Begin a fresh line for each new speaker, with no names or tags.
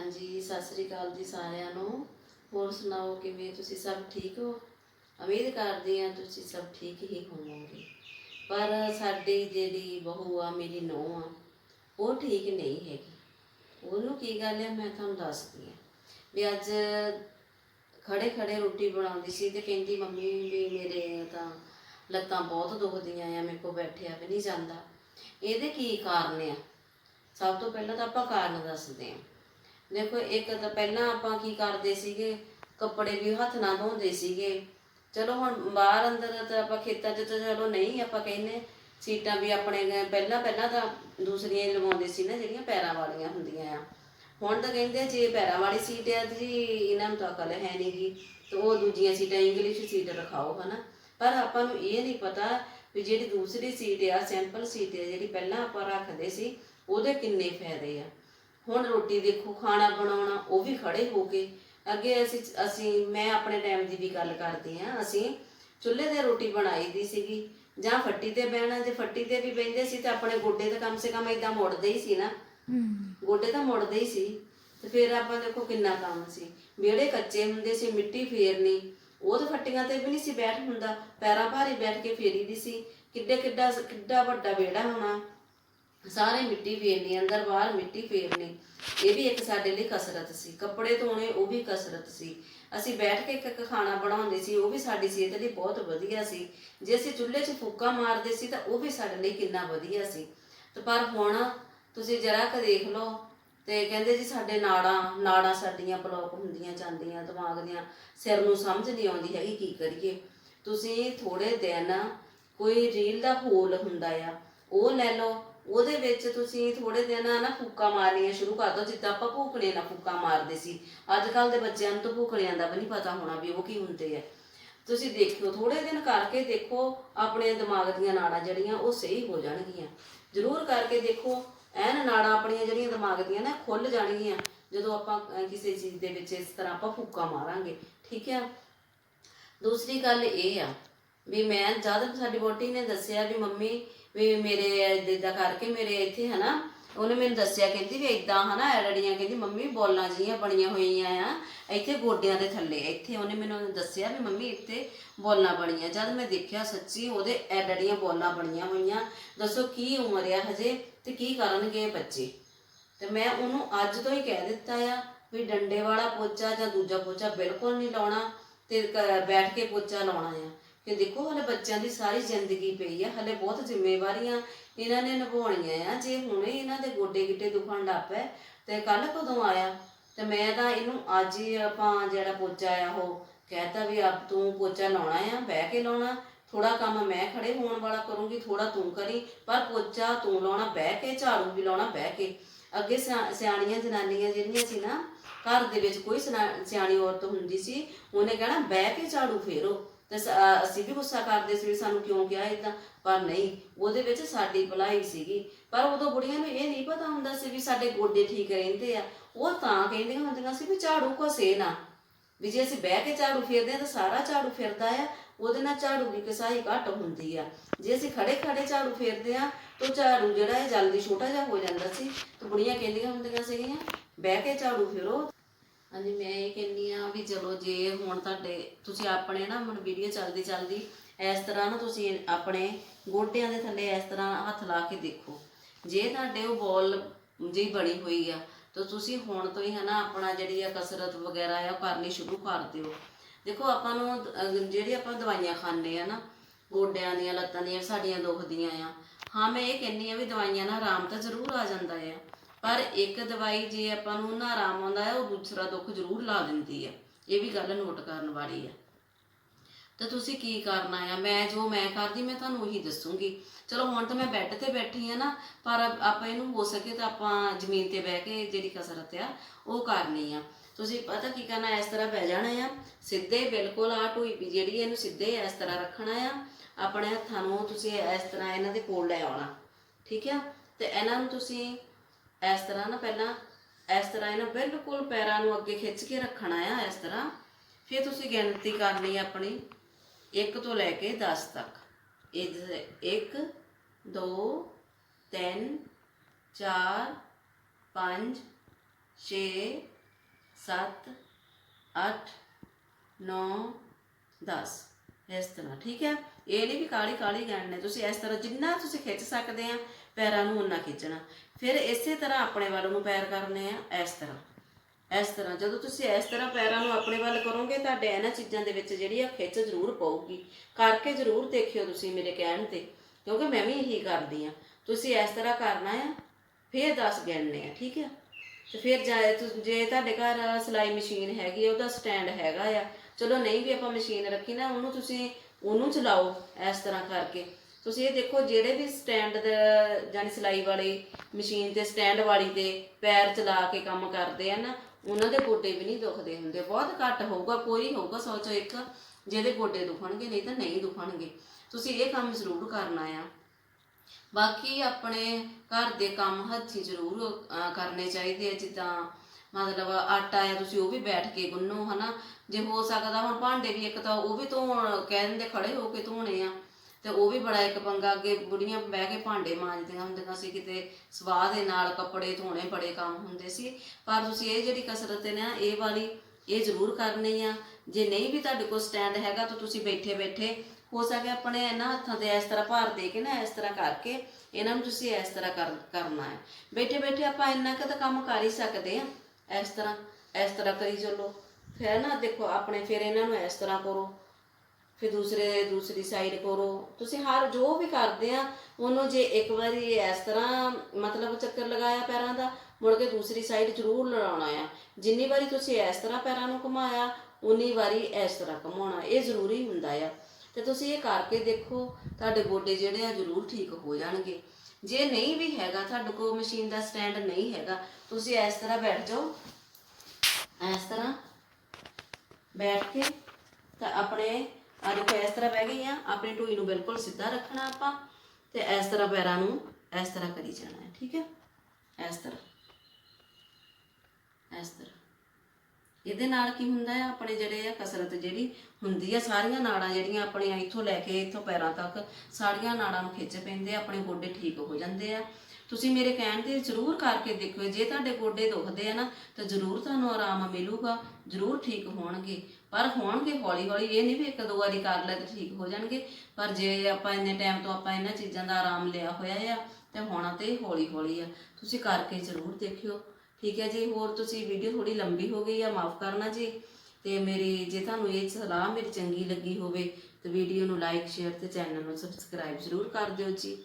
ਹਾਂਜੀ, ਸਤਿ ਸ੍ਰੀ ਅਕਾਲ ਜੀ ਸਾਰਿਆਂ ਨੂੰ। ਹੋਰ ਸੁਣਾਓ, ਕਿਵੇਂ ਤੁਸੀਂ ਸਭ ਠੀਕ ਹੋ? ਉਮੀਦ ਕਰਦੀ ਹਾਂ ਤੁਸੀਂ ਸਭ ਠੀਕ ਹੀ ਹੋਵੋਗੇ। ਪਰ ਸਾਡੀ ਜਿਹੜੀ ਬਹੂ ਆ, ਮੇਰੀ ਨੂੰਹ ਆ, ਉਹ ਠੀਕ ਨਹੀਂ ਹੈਗੀ। ਉਹਨੂੰ ਕੀ ਗੱਲ ਹੈ ਮੈਂ ਤੁਹਾਨੂੰ ਦੱਸਦੀ ਹਾਂ। ਵੀ ਅੱਜ ਖੜੇ ਖੜੇ ਰੋਟੀ ਬਣਾਉਂਦੀ ਸੀ ਤੇ ਕਹਿੰਦੀ, ਮੰਮੀ, ਵੀ ਮੇਰੇ ਤਾਂ ਲੱਤਾਂ ਬਹੁਤ ਦੁਖਦੀਆਂ ਆ, ਮੇਰੇ ਕੋ ਬੈਠਿਆ ਵੀ ਨਹੀਂ ਜਾਂਦਾ। ਇਹਦੇ ਕੀ ਕਾਰਨ ਆ? ਸਭ ਤੋਂ ਪਹਿਲਾਂ ਤਾਂ ਆਪਾਂ ਕਾਰਨ ਦੱਸਦੇ ਹਾਂ। ਦੇਖੋ, ਇੱਕ ਤਾਂ ਪਹਿਲਾਂ ਆਪਾਂ ਕੀ ਕਰਦੇ ਸੀਗੇ? ਕੱਪੜੇ ਵੀ ਹੱਥ ਨਾਲ ਧੋਂਦੇ ਸੀਗੇ। ਚਲੋ, ਹੁਣ ਬਾਹਰ ਅੰਦਰ ਤਾਂ ਆਪਾਂ ਖੇਤਾਂ 'ਚ ਤਾਂ ਚਲੋ ਨਹੀਂ, ਆਪਾਂ ਕਹਿੰਨੇ ਸੀਟਾਂ ਵੀ ਆਪਣੇ ਪਹਿਲਾਂ ਪਹਿਲਾਂ ਤਾਂ ਦੂਸਰੀਆਂ ਹੀ ਲਵਾਉਂਦੇ ਸੀ ਨਾ, ਜਿਹੜੀਆਂ ਪੈਰਾਂ ਵਾਲੀਆਂ ਹੁੰਦੀਆਂ ਆ। ਹੁਣ ਤਾਂ ਕਹਿੰਦੇ ਜੇ ਪੈਰਾਂ ਵਾਲੀ ਸੀਟ ਆ ਤੇ ਜੀ, ਇਹਨਾਂ ਨੂੰ ਤਾਂ ਅਕਲ ਹੈ ਨਹੀਂਗੀ ਤੇ ਉਹ ਦੂਜੀਆਂ ਸੀਟਾਂ ਇੰਗਲਿਸ਼ ਸੀਟ ਰਖਾਓ, ਹਨਾ? ਪਰ ਆਪਾਂ ਨੂੰ ਇਹ ਨਹੀਂ ਪਤਾ ਵੀ ਜਿਹੜੀ ਦੂਸਰੀ ਸੀਟ ਆ ਸਿੰਪਲ ਸੀਟ ਆ, ਜਿਹੜੀ ਪਹਿਲਾਂ ਆਪਾਂ ਰੱਖਦੇ ਸੀ, ਉਹਦੇ ਕਿੰਨੇ ਫਾਇਦੇ ਆ। ਹੁਣ ਰੋਟੀ ਦੇਖੋ ਖਾਣਾ ਬਣਾਉਣਾ ਉਹ ਵੀ ਖੜੇ ਹੋ ਕੇ। ਅੱਗੇ ਅਸੀਂ ਅਸੀਂ ਮੈਂ ਆਪਣੇ ਟਾਈਮ ਦੀ ਵੀ ਗੱਲ ਕਰਦੀ ਆ ਅਸੀਂ ਚੁੱਲ੍ਹੇ ਤੇ ਰੋਟੀ ਬਣਾਈ ਦੀ ਸੀਗੀ। ਜਾਂ ਫੱਟੀ ਤੇ ਬਹਿਣਾ ਜੇ ਫੱਟੀ ਤੇ ਵੀ ਬਹਿੰਦੇ ਸੀ ਤਾਂ ਆਪਣੇ ਗੋਡੇ ਤਾਂ ਕਮ ਸੇ ਕਮ ਇਦਾਂ ਮੁੜਦੇ ਹੀ ਸੀ ਨਾ। ਗੋਡੇ ਤਾਂ ਮੁੜਦੇ ਹੀ ਸੀ। ਤੇ ਫਿਰ ਆਪਾਂ ਦੇਖੋ ਕਿੰਨਾ ਕੰਮ ਸੀ। ਵਿਹੜੇ ਕੱਚੇ ਹੁੰਦੇ ਸੀ ਮਿੱਟੀ ਫੇਰਨੀ। ਉਹ ਤਾਂ ਫੱਟੀਆਂ ਤੇ ਵੀ ਨਹੀਂ ਸੀ ਬੈਠ ਹੁੰਦਾ। ਪੈਰਾਂ ਭਾਰੀ ਬੈਠ ਕੇ ਫੇਰੀ ਦੀ ਸੀ। ਕਿੱਡੇ ਕਿੱਡਾ ਕਿੱਡਾ ਵੱਡਾ ਵਿਹੜਾ ਹੋਣਾ। ਸਾਰੇ ਮਿੱਟੀ ਫੇਰਨੀ ਅੰਦਰ ਬਾਹਰ ਮਿੱਟੀ ਫੇਰਨੀ। ਇਹ ਵੀ ਇੱਕ ਸਾਡੇ ਲਈ ਕਸਰਤ ਸੀ। ਕੱਪੜੇ ਧੋਣੇ, ਉਹ ਵੀ ਕਸਰਤ ਸੀ। ਅਸੀਂ ਬੈਠ ਕੇ ਇੱਕ ਇੱਕ ਖਾਣਾ ਬਣਾਉਂਦੇ ਸੀ, ਉਹ ਵੀ ਸਾਡੀ ਸਿਹਤ ਲਈ ਬਹੁਤ ਵਧੀਆ ਸੀ। ਜੇ ਅਸੀਂ ਚੁੱਲ੍ਹੇ 'ਚ ਫੂਕਾ ਮਾਰਦੇ ਸੀ, ਤਾਂ ਉਹ ਵੀ ਸਾਡੇ ਲਈ ਕਿੰਨਾ ਵਧੀਆ ਸੀ। ਤੇ ਪਰ ਹੁਣ ਤੁਸੀਂ ਜਰਾ ਕ ਦੇਖ ਲਓ ਤੇ ਕਹਿੰਦੇ ਜੀ ਸਾਡੇ ਨਾੜਾਂ ਨਾੜਾਂ ਸਾਡੀਆਂ ਬਲੌਕ ਹੁੰਦੀਆਂ ਜਾਂਦੀਆਂ, ਦਿਮਾਗ ਦੀਆਂ, ਸਿਰ ਨੂੰ ਸਮਝ ਨਹੀਂ ਆਉਂਦੀ ਹੈਗੀ ਕੀ ਕਰੀਏ। ਤੁਸੀਂ ਥੋੜੇ ਦਿਨ ਕੋਈ ਰੀਲ ਦਾ ਹੋਲ ਹੁੰਦਾ ਆ, ਉਹ ਲੈ ਲਓ। ਉਹਦੇ ਵਿੱਚ ਤੁਸੀਂ ਥੋੜੇ ਦਿਨ ਨਾ ਫੂਕਾ ਮਾਰਨੀਆਂ ਸ਼ੁਰੂ ਕਰ ਦਿਓ, ਜਿੱਦਾਂ ਆਪਾਂ ਭੂਕਣੇ ਨਾਲ ਫੂਕਾ ਮਾਰਦੇ ਸੀ। ਅੱਜ ਕੱਲ ਦੇ ਬੱਚਿਆਂ ਨੂੰ ਤਾਂ ਭੂਕਣਿਆਂ ਦਾ ਵੀ ਨਹੀਂ ਪਤਾ ਹੋਣਾ ਵੀ ਉਹ ਕੀ ਹੁੰਦੇ ਆ। ਤੁਸੀਂ ਦੇਖਿਓ ਥੋੜੇ ਦਿਨ ਕਰਕੇ ਦੇਖੋ ਆਪਣੇ ਦਿਮਾਗ ਦੀਆਂ ਨਾੜਾਂ ਜਿਹੜੀਆਂ ਉਹ ਸਹੀ ਹੋ ਜਾਣਗੀਆਂ। ਜ਼ਰੂਰ ਕਰਕੇ ਦੇਖੋ, ਐਨ ਨਾੜਾਂ ਆਪਣੀਆਂ ਜਿਹੜੀਆਂ ਦਿਮਾਗ ਦੀਆਂ ਨਾ ਖੁੱਲ ਜਾਣਗੀਆਂ, ਜਦੋਂ ਆਪਾਂ ਕਿਸੇ ਚੀਜ਼ ਦੇ ਵਿੱਚ ਇਸ ਤਰ੍ਹਾਂ ਆਪਾਂ ਫੂਕਾ ਮਾਰਾਂਗੇ। ਠੀਕ ਹੈ ਦੂਸਰੀ ਗੱਲ ਇਹ ਆ ਵੀ ਮੈਂ ਜਦ ਸਾਡੀ ਵੋਟੀ ਨੇ ਦੱਸਿਆ ਵੀ ਮੰਮੀ ਵੀ ਮੇਰੇ ਇਦਾਂ ਕਰਕੇ ਮੇਰੇ ਇੱਥੇ ਹਨਾ, ਉਹਨੇ ਮੈਨੂੰ ਦੱਸਿਆ, ਕਹਿੰਦੀ ਵੀ ਇਦਾਂ ਹਨਾ ਐੜੜੀਆਂ ਕਹਿੰਦੀ, ਮੰਮੀ ਬੋਲਾਂ ਜੀਆਂ ਬਣੀਆਂ ਹੋਈਆਂ ਆ, ਇੱਥੇ ਗੋਡਿਆਂ ਦੇ ਥੱਲੇ। ਇੱਥੇ ਉਹਨੇ ਮੈਨੂੰ ਦੱਸਿਆ ਵੀ ਮੰਮੀ ਇੱਥੇ ਬੋਲਾਂ ਬਣੀਆਂ। ਜਦ ਮੈਂ ਦੇਖਿਆ ਸੱਚੀ ਉਹਦੇ ਐੜੜੀਆਂ ਬੋਲਾਂ ਬਣੀਆਂ ਹੋਈਆਂ। ਦੱਸੋ ਕੀ ਉਮਰ ਆ ਹਜੇ ਤੇ ਕੀ ਕਰਨਗੇ ਬੱਚੇ? ਤੇ ਮੈਂ ਉਹਨੂੰ ਅੱਜ ਤੋਂ ਹੀ ਕਹਿ ਦਿੱਤਾ ਆ ਵੀ ਡੰਡੇ ਵਾਲਾ ਪੋਚਾ ਜਾਂ ਦੂਜਾ ਪੋਚਾ ਬਿਲਕੁਲ ਨਹੀਂ ਲਾਉਣਾ ਤੇ ਬੈਠ ਕੇ ਪੋਚਾ ਲਾਉਣਾ ਆ। ਕਿ ਦੇਖੋ, ਹਲੇ ਬੱਚਿਆਂ ਦੀ ਸਾਰੀ ਜ਼ਿੰਦਗੀ ਪਈ ਆ, ਹਲੇ ਬਹੁਤ ਜ਼ਿੰਮੇਵਾਰੀਆਂ ਇਹਨਾਂ ਨੇ ਨਿਭਾਉਣੀਆਂ ਆ। ਜੇ ਹੁਣੇ ਇਹਨਾਂ ਦੇ ਗੋਡੇ ਗਿੱਟੇ ਦੁਖਣ ਲੱਗ ਪਏ, ਤੇ ਕੱਲ ਕਦੋਂ ਆਇਆ? ਤੇ ਮੈਂ ਤਾਂ ਇਹਨੂੰ ਅੱਜ ਹੀ ਆਪਾਂ ਜਿਹੜਾ ਪੋਚਾ ਆ, ਉਹ ਕਹਿਤਾ ਵੀ ਆਪ ਤੂੰ ਪੋਚਾ ਲਾਉਣਾ ਆ, ਬਹਿ ਕੇ ਲਾਉਣਾ। ਥੋੜਾ ਕੰਮ ਮੈਂ ਖੜੇ ਹੋਣ ਵਾਲਾ ਕਰੂੰਗੀ ਥੋੜਾ ਤੂੰ ਕਰੀ, ਪਰ ਪੋਚਾ ਤੂੰ ਲਾਉਣਾ, ਬਹਿ ਕੇ ਝਾੜੂ ਵੀ ਲਾਉਣਾ, ਬਹਿ ਕੇ। ਅੱਗੇ ਸਿਆ- ਸਿਆਣੀਆਂ ਜਨਾਨੀਆਂ ਜਿਹੜੀਆਂ ਸੀ ਨਾ, ਘਰ ਦੇ ਵਿੱਚ ਕੋਈ ਸਿਨਾ- ਸਿਆਣੀ ਔਰਤ ਹੁੰਦੀ ਸੀ, ਉਹਨੇ ਕਹਿਣਾ, ਬਹਿ ਕੇ ਝਾੜੂ ਫੇਰੋ। ਤੇ ਅਸੀਂ ਵੀ ਗੁੱਸਾ ਕਰਦੇ ਸੀ ਵੀ ਸਾਨੂੰ ਕਿਉਂ ਕਿਹਾ ਇਦਾਂ ਪਰ ਨਹੀਂ, ਉਹਦੇ ਵਿੱਚ ਸਾਡੀ ਭਲਾਈ ਸੀਗੀ। ਪਰ ਉਦੋਂ ਬੁੜੀਆਂ ਨੂੰ ਇਹ ਨਹੀਂ ਪਤਾ ਹੁੰਦਾ ਸੀ ਵੀ ਸਾਡੇ ਗੋਡੇ ਠੀਕ ਰਹਿੰਦੇ ਆ। ਉਹ ਤਾਂ ਕਹਿੰਦੀਆਂ ਹੁੰਦੀਆਂ ਸੀ ਵੀ ਝਾੜੂ ਘਸੇ ਨਾ। ਵੀ ਜੇ ਅਸੀਂ ਬਹਿ ਕੇ ਝਾੜੂ ਫੇਰਦੇ ਆ ਤਾਂ ਸਾਰਾ ਝਾੜੂ ਫਿਰਦਾ ਆ। ਉਹਦੇ ਨਾਲ ਝਾੜੂ ਦੀ ਕਸਾਈ ਘੱਟ ਹੁੰਦੀ ਆ। ਜੇ ਅਸੀਂ ਖੜੇ ਖੜੇ ਝਾੜੂ ਫੇਰਦੇ ਆ, ਤਾਂ ਝਾੜੂ ਜਿਹੜਾ ਹੈ ਜਲਦੀ ਛੋਟਾ ਜਿਹਾ ਹੋ ਜਾਂਦਾ ਸੀ। ਤੇ ਬੁੜੀਆਂ ਕਹਿੰਦੀਆਂ ਹੁੰਦੀਆਂ ਸੀਗੀਆਂ, ਬਹਿ ਕੇ ਝਾੜੂ ਫੇਰੋ। ਹਾਂਜੀ, ਮੈਂ ਇਹ ਕਹਿੰਨੀ ਆ ਵੀ ਚਲੋ ਜੇ ਹੁਣ ਤੁਹਾਡੇ, ਤੁਸੀਂ ਆਪਣੇ ਨਾ, ਹੁਣ ਵੀਡੀਓ ਚੱਲਦੀ ਚੱਲਦੀ ਇਸ ਤਰ੍ਹਾਂ ਨਾ ਤੁਸੀਂ ਆਪਣੇ ਗੋਡਿਆਂ ਦੇ ਥੱਲੇ ਇਸ ਤਰ੍ਹਾਂ ਹੱਥ ਲਾ ਕੇ ਦੇਖੋ। ਜੇ ਤੁਹਾਡੇ ਉਹ ਬੋਲ ਜੀ ਬਣੀ ਹੋਈ ਆ, ਤਾਂ ਤੁਸੀਂ ਹੁਣ ਤੋਂ ਹੀ ਹਨਾ ਆਪਣਾ ਜਿਹੜੀ ਆ ਕਸਰਤ ਵਗੈਰਾ ਆ ਕਰਨੀ ਸ਼ੁਰੂ ਕਰ ਦਿਓ। ਦੇਖੋ, ਆਪਾਂ ਨੂੰ ਜਿਹੜੀ ਆਪਾਂ ਦਵਾਈਆਂ ਖਾਂਦੇ ਆ ਨਾ, ਗੋਡਿਆਂ ਦੀਆਂ ਲੱਤਾਂ ਦੀਆਂ, ਸਾਡੀਆਂ ਦੁਖਦੀਆਂ ਆ। ਹਾਂ, ਮੈਂ ਇਹ ਕਹਿੰਨੀ ਆ ਵੀ ਦਵਾਈਆਂ ਨਾਲ ਆਰਾਮ ਤਾਂ ਜ਼ਰੂਰ ਆ ਜਾਂਦਾ ਆ। ਪਰ ਇੱਕ ਦਵਾਈ ਜੇ ਆਪਾਂ ਨੂੰ ਨਾ ਆਰਾਮ ਆਉਂਦਾ ਹੈ, ਉਹ ਦੂਸਰਾ ਦੁੱਖ ਜ਼ਰੂਰ ਲਾ ਦਿੰਦੀ ਆ ਇਹ ਵੀ ਗੱਲ ਨੋਟ ਕਰਨ ਵਾਲੀ ਆ ਤਾਂ ਤੁਸੀਂ ਕੀ ਕਰਨਾ ਆ? ਮੈਂ ਜੋ ਮੈਂ ਕਰਦੀ, ਮੈਂ ਤੁਹਾਨੂੰ ਉਹੀ ਦੱਸੂਗੀ। ਚਲੋ, ਹੁਣ ਤਾਂ ਮੈਂ ਬੈੱਡ ਤੇ ਬੈਠੀ ਆ ਨਾ, ਪਰ ਆਪਾਂ ਇਹਨੂੰ ਹੋ ਸਕੇ ਤਾਂ ਆਪਾਂ ਜ਼ਮੀਨ ਤੇ ਬਹਿ ਕੇ ਜਿਹੜੀ ਕਸਰਤ ਆ, ਉਹ ਕਰਨੀ ਆ। ਤੁਸੀਂ ਪਤਾ ਕੀ ਕਰਨਾ, ਇਸ ਤਰ੍ਹਾਂ ਬਹਿ ਜਾਣਾ ਆ। ਸਿੱਧੇ ਬਿਲਕੁਲ ਆ ਢੂਈ ਵੀ ਜਿਹੜੀ ਇਹਨੂੰ ਸਿੱਧੇ ਇਸ ਤਰ੍ਹਾਂ ਰੱਖਣਾ ਆ। ਆਪਣੇ ਹੱਥਾਂ ਨੂੰ ਤੁਸੀਂ ਇਸ ਤਰ੍ਹਾਂ ਇਹਨਾਂ ਦੇ ਕੋਲ ਲੈ ਆਉਣਾ। ਠੀਕ ਆ? ਤੇ ਇਹਨਾਂ ਨੂੰ ਤੁਸੀਂ ਇਸ ਤਰ੍ਹਾਂ ਨਾ ਪਹਿਲਾਂ ਇਸ ਤਰ੍ਹਾਂ ਇਹਨਾਂ ਬਿਲਕੁਲ ਪੈਰਾਂ ਨੂੰ ਅੱਗੇ ਖਿੱਚ ਕੇ ਰੱਖਣਾ ਆ ਇਸ ਤਰ੍ਹਾਂ। ਫਿਰ ਤੁਸੀਂ ਗਿਣਤੀ ਕਰਨੀ ਆਪਣੀ 1 ਤੋਂ ਲੈ ਕੇ 10 ਤੱਕ। ਇਹ 1 2 3 4 5 6 7 8 9 10 ਇਸ ਤਰ੍ਹਾਂ, ਠੀਕ ਹੈ? ਇਹ ਨਹੀਂ ਵੀ ਕਾਲੀ ਕਾਲੀ ਗੈਂਡ ਨੇ ਤੁਸੀਂ ਇਸ ਤਰ੍ਹਾਂ ਜਿੰਨਾ ਤੁਸੀਂ ਖਿੱਚ ਸਕਦੇ ਆ ਪੈਰਾਂ ਨੂੰ ਉਨਾ ਖਿੱਚਣਾ। ਫਿਰ ਇਸੇ ਤਰ੍ਹਾਂ ਆਪਣੇ ਵੱਲ ਨੂੰ ਪੈਰ ਕਰਨੇ ਆ, ਇਸ ਤਰ੍ਹਾਂ। ਇਸ ਤਰ੍ਹਾਂ, ਜਦੋਂ ਤੁਸੀਂ ਇਸ ਤਰ੍ਹਾਂ ਪੈਰਾਂ ਨੂੰ ਆਪਣੇ ਵੱਲ ਕਰੋਗੇ, ਤੁਹਾਡੇ ਇਹਨਾਂ ਚੀਜ਼ਾਂ ਦੇ ਵਿੱਚ ਜਿਹੜੀ ਆ ਖਿੱਚ ਜ਼ਰੂਰ ਪਊਗੀ। ਕਰਕੇ ਜ਼ਰੂਰ ਦੇਖਿਓ ਤੁਸੀਂ ਮੇਰੇ ਕਹਿਣ ਤੇ, ਕਿਉਂਕਿ ਮੈਂ ਵੀ ਇਹੀ ਕਰਦੀ ਆ। ਤੁਸੀਂ ਇਸ ਤਰ੍ਹਾਂ ਕਰਨਾ ਆ, ਫਿਰ 10 ਗਿਣਨੇ ਆ, ਠੀਕ ਆ? ਤੇ ਫਿਰ ਜਾਏ ਜੇ ਤੁਹਾਡੇ ਘਰ ਸਿਲਾਈ ਮਸ਼ੀਨ ਹੈਗੀ ਆ, ਉਹਦਾ ਸਟੈਂਡ ਹੈਗਾ ਆ, ਚਲੋ ਨਹੀਂ ਵੀ ਆਪਾਂ ਮਸ਼ੀਨ ਰੱਖੀ ਨਾ, ਉਹਨੂੰ ਤੁਸੀਂ, ਉਹਨੂੰ ਚਲਾਓ ਇਸ ਤਰ੍ਹਾਂ ਕਰਕੇ। ਤੁਸੀਂ ਇਹ ਦੇਖੋ, ਜਿਹੜੇ ਵੀ ਸਟੈਂਡ ਦੇ ਜਾਨੀ ਸਿਲਾਈ ਵਾਲੀ ਮਸ਼ੀਨ ਤੇ ਸਟੈਂਡ ਵਾਲੀ ਤੇ ਪੈਰ ਚਲਾ ਕੇ ਕੰਮ ਕਰਦੇ ਆ ਨਾ, ਉਹਨਾਂ ਦੇ ਗੋਡੇ ਵੀ ਨਹੀਂ ਦੁਖਦੇ ਹੁੰਦੇ। ਬਹੁਤ ਘੱਟ ਹੋਊਗਾ, ਕੋਈ ਹੋਊਗਾ ਸੌ ਇੱਕ, ਜਿਹਦੇ ਗੋਡੇ ਦੁਖਣਗੇ, ਨਹੀਂ ਤਾਂ ਨਹੀਂ ਦੁਖਣਗੇ। ਤੁਸੀਂ ਇਹ ਕੰਮ ਜ਼ਰੂਰ ਕਰਨਾ ਆ। ਬਾਕੀ ਆਪਣੇ ਘਰ ਦੇ ਕੰਮ ਹੱਥੀ ਜ਼ਰੂਰ ਕਰਨੇ ਚਾਹੀਦੇ ਆ, ਜਿੱਦਾਂ ਮਤਲਬ ਆਟਾ ਆ, ਤੁਸੀਂ ਉਹ ਵੀ ਬੈਠ ਕੇ ਗੁੰਨੋ, ਹਨਾ। ਜੇ ਹੋ ਸਕਦਾ, ਹੁਣ ਭਾਂਡੇ ਵੀ ਇੱਕ ਤਾਂ ਉਹ ਵੀ ਧੋਣ, ਕਹਿ ਦਿੰਦੇ ਖੜੇ ਹੋ ਕੇ ਧੋਣੇ ਆ। ਤੇ ਉਹ ਵੀ ਬੜਾ ਇੱਕ ਪੰਗਾ ਅੱਗੇ ਬੁੜੀਆਂ ਬਹਿ ਕੇ ਭਾਂਡੇ ਮਾਂਜਦੀਆਂ ਹੁੰਦੀਆਂ ਸੀ, ਕਿਤੇ ਸਵਾਹ ਦੇ ਨਾਲ ਕੱਪੜੇ ਧੋਣੇ ਬੜੇ ਕੰਮ ਹੁੰਦੇ ਸੀ। ਪਰ ਤੁਸੀਂ ਇਹ ਜਿਹੜੀ ਕਸਰਤ ਹੈ ਨਾ, ਇਹ ਵਾਲੀ ਇਹ ਜ਼ਰੂਰ ਕਰਨੀ ਆ। ਜੇ ਨਹੀਂ ਵੀ ਤੁਹਾਡੇ ਕੋਲ ਸਟੈਂਡ ਹੈਗਾ ਤਾਂ ਤੁਸੀਂ ਬੈਠੇ ਬੈਠੇ ਹੋ ਸਕੇ ਆਪਣੇ ਇਹਨਾਂ ਹੱਥਾਂ ਤੇ ਇਸ ਤਰ੍ਹਾਂ ਭਾਰ ਦੇ ਕੇ ਨਾ, ਇਸ ਤਰ੍ਹਾਂ ਕਰਕੇ ਇਹਨਾਂ ਨੂੰ ਤੁਸੀਂ ਇਸ ਤਰ੍ਹਾਂ ਕਰ, ਕਰਨਾ ਹੈ। ਬੈਠੇ ਬੈਠੇ ਆਪਾਂ ਇੰਨਾ ਕੁ ਤਾਂ ਕੰਮ ਕਰ ਹੀ ਸਕਦੇ ਆ। ਇਸ ਤਰ੍ਹਾਂ ਇਸ ਤਰ੍ਹਾਂ ਕਰੀ ਚੱਲੋ। ਫਿਰ ਨਾ ਦੇਖੋ, ਆਪਣੇ ਫਿਰ ਇਹਨਾਂ ਨੂੰ ਇਸ ਤਰ੍ਹਾਂ ਕਰੋ। ਫਿਰ ਦੂਸਰੇ, ਦੂਸਰੀ ਸਾਈਡ ਕਰੋ। ਤੁਸੀਂ ਹਰ ਜੋ ਵੀ ਕਰਦੇ ਆ, ਉਹਨੂੰ ਜੇ ਇੱਕ ਵਾਰੀ ਇਸ ਤਰ੍ਹਾਂ ਮਤਲਬ ਚੱਕਰ ਲਗਾਇਆ ਪੈਰਾਂ ਦਾ, ਮੁੜ ਕੇ ਦੂਸਰੀ ਸਾਈਡ ਜ਼ਰੂਰ ਲੜਾਉਣਾ ਆ। ਜਿੰਨੀ ਵਾਰੀ ਤੁਸੀਂ ਇਸ ਤਰ੍ਹਾਂ ਪੈਰਾਂ ਨੂੰ ਘੁਮਾਇਆ, ਉਨੀ ਵਾਰੀ ਇਸ ਤਰ੍ਹਾਂ ਘੁਮਾਉਣਾ। ਇਹ ਜ਼ਰੂਰੀ ਹੁੰਦਾ ਆ। ਤੇ ਤੁਸੀਂ ਇਹ ਕਰਕੇ ਦੇਖੋ, ਤੁਹਾਡੇ ਗੋਡੇ ਜਿਹੜੇ ਆ ਜ਼ਰੂਰ ਠੀਕ ਹੋ ਜਾਣਗੇ। ਜੇ ਨਹੀਂ ਵੀ ਹੈਗਾ, ਤੁਹਾਡੇ ਕੋਲ ਮਸ਼ੀਨ ਦਾ ਸਟੈਂਡ ਨਹੀਂ ਹੈਗਾ, ਤੁਸੀਂ ਇਸ ਤਰ੍ਹਾਂ ਬੈਠ ਜਾਓ। ਇਸ ਤਰ੍ਹਾਂ ਬੈਠ ਕੇ ਤਾਂ ਆਪਣੇ ਆ ਦੇਖੋ ਇਸ ਤਰ੍ਹਾਂ ਬਹਿ ਗਈ ਆ, ਆਪਣੀ ਢੂਈ ਨੂੰ ਬਿਲਕੁਲ ਸਿੱਧਾ ਰੱਖਣਾ ਆਪਾਂ, ਤੇ ਇਸ ਤਰ੍ਹਾਂ ਪੈਰਾਂ ਨੂੰ ਇਸ ਤਰ੍ਹਾਂ ਕਰੀ ਜਾਣਾ ਹੈ, ਠੀਕ ਹੈ? ਇਸ ਤਰ੍ਹਾਂ ਇਸ ਤਰ੍ਹਾਂ। ਇਹਦੇ ਨਾਲ ਕੀ ਹੁੰਦਾ ਹੈ, ਆਪਣੇ ਜਿਹੜੇ ਆ ਕਸਰਤ ਜਿਹੜੀ ਹੁੰਦੀ ਆ, ਸਾਰੀਆਂ ਨਾੜਾਂ ਜਿਹੜੀਆਂ ਆਪਣੀਆਂ ਇੱਥੋਂ ਲੈ ਕੇ ਇੱਥੋਂ ਪੈਰਾਂ ਤੱਕ, ਸਾਰੀਆਂ ਨਾੜਾਂ ਨੂੰ ਖਿੱਚ ਪੈਂਦੇ ਆ, ਆਪਣੇ ਗੋਡੇ ਠੀਕ ਹੋ ਜਾਂਦੇ ਆ। ਤੁਸੀਂ ਮੇਰੇ ਕਹਿਣ ਤੇ ਜ਼ਰੂਰ ਕਰਕੇ ਦੇਖਿਓ, ਜੇ ਤੁਹਾਡੇ ਗੋਡੇ ਦੁਖਦੇ ਆ ਨਾ, ਤਾਂ ਜ਼ਰੂਰ ਤੁਹਾਨੂੰ ਆਰਾਮ ਮਿਲੂਗਾ, ਜ਼ਰੂਰ ਠੀਕ ਹੋਣਗੇ। ਪਰ ਹੋਣਗੇ ਹੌਲੀ ਹੌਲੀ, ਇਹ ਨਹੀਂ ਵੀ ਇੱਕ ਦੋ ਵਾਰੀ ਕਰ ਲੈ ਤਾਂ ਠੀਕ ਹੋ ਜਾਣਗੇ, ਪਰ ਜੇ ਆਪਾਂ ਇੰਨੇ ਟਾਈਮ ਤੋਂ ਆਪਾਂ ਇਹਨਾਂ ਚੀਜ਼ਾਂ ਦਾ ਆਰਾਮ ਲਿਆ ਹੋਇਆ ਆ, ਤੇ ਹੋਣਾ ਤੇ ਹੌਲੀ ਹੌਲੀ ਆ। ਤੁਸੀਂ ਕਰਕੇ ਜ਼ਰੂਰ ਦੇਖਿਓ। ਠੀਕ ਹੈ ਜੀ, ਹੋਰ ਤੁਸੀਂ ਵੀਡੀਓ ਥੋੜੀ ਲੰਬੀ ਹੋ ਗਈ ਆ, ਮਾਫ ਕਰਨਾ ਜੀ। ਤੇ ਮੇਰੀ, ਜੇ ਤੁਹਾਨੂੰ ਇਹ ਸਲਾਹ ਮੇਰੀ ਚੰਗੀ ਲੱਗੀ ਹੋਵੇ, ਤਾਂ ਵੀਡੀਓ ਨੂੰ ਲਾਈਕ ਸ਼ੇਅਰ ਤੇ ਚੈਨਲ ਨੂੰ ਸਬਸਕ੍ਰਾਈਬ ਜ਼ਰੂਰ ਕਰ ਦਿਓ ਜੀ।